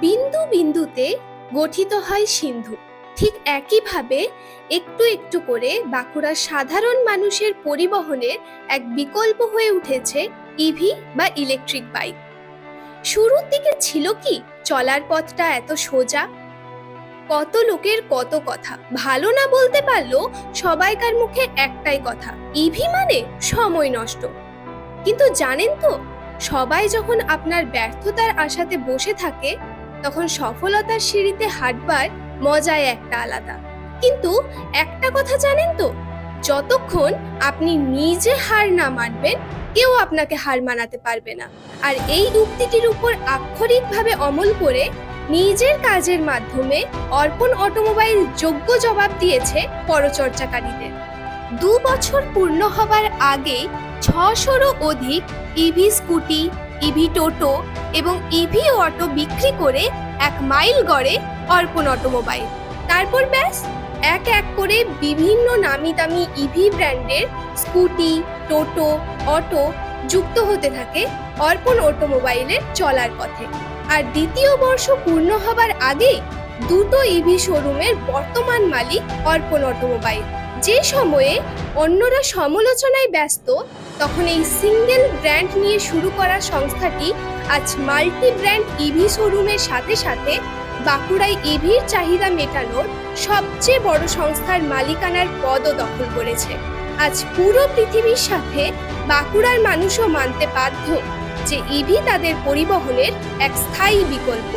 বিন্দু বিন্দুতে গঠিত হয় সিন্ধু। ঠিক একইভাবে একটু একটু করে বাঁকুড়ার সাধারণ মানুষের পরিবহনের এক বিকল্প হয়ে উঠেছে ইভি বা ইলেকট্রিক বাইক শুরুর দিকে ছিল কি, চলার পথটা এত সোজা? কত লোকের কত কথা। ভালো না বলতে পারলেও সবাইকার মুখে একটাই কথা ইভি মানে সময় নষ্ট। কিন্তু জানেন তো, সবাই যখন আপনার ব্যর্থতার আশাতে বসে থাকে তখন সফলতার সিঁড়িতে হাঁটবার মজাই একটা আলাদা। কিন্তু একটা কথা জানেন তো, যতক্ষণ আপনি নিজে হার না মানবেন, কেউ আপনাকে হার মানাতে পারবে না। আর এই উক্তিটির উপর আক্ষরিকভাবে অমল করে নিজের কাজের মাধ্যমে অর্পণ অটোমোবাইল যোগ্য জবাব দিয়েছে পরচর্চাকারীদের। দু বছর পূর্ণ হবার আগে ছশোরও অধিক ইভি স্কুটি ইভি টোটো এবং ইভি অটো বিক্রি করে এক মাইল গড়ে অর্পণ অটোমোবাইল। তারপর ব্যাস, এক এক করে বিভিন্ন নামি দামি ইভি ব্র্যান্ডের স্কুটি, টোটো, অটো যুক্ত হতে থাকে অর্পণ অটোমোবাইলের চলার পথে। আর দ্বিতীয় বর্ষ পূর্ণ হবার আগে দুটো ইভি শোরুমের বর্তমান মালিক অর্পণ অটোমোবাইল। যে সময়ে অন্যরা সমালোচনায় ব্যস্ত তখন এই সিঙ্গেল ব্র্যান্ড নিয়ে শুরু করা সংস্থাটি আজ মাল্টি ব্র্যান্ড ইভি শোরুমের সাথে সাথে বাঁকুড়ায় ইভির চাহিদা মেটানোর সবচেয়ে বড় সংস্থার মালিকানার পদও দখল করেছে। আজ পুরো পৃথিবীর সাথে বাঁকুড়ার মানুষও মানতে বাধ্য যে ইভি তাদের পরিবহনের এক স্থায়ী বিকল্প।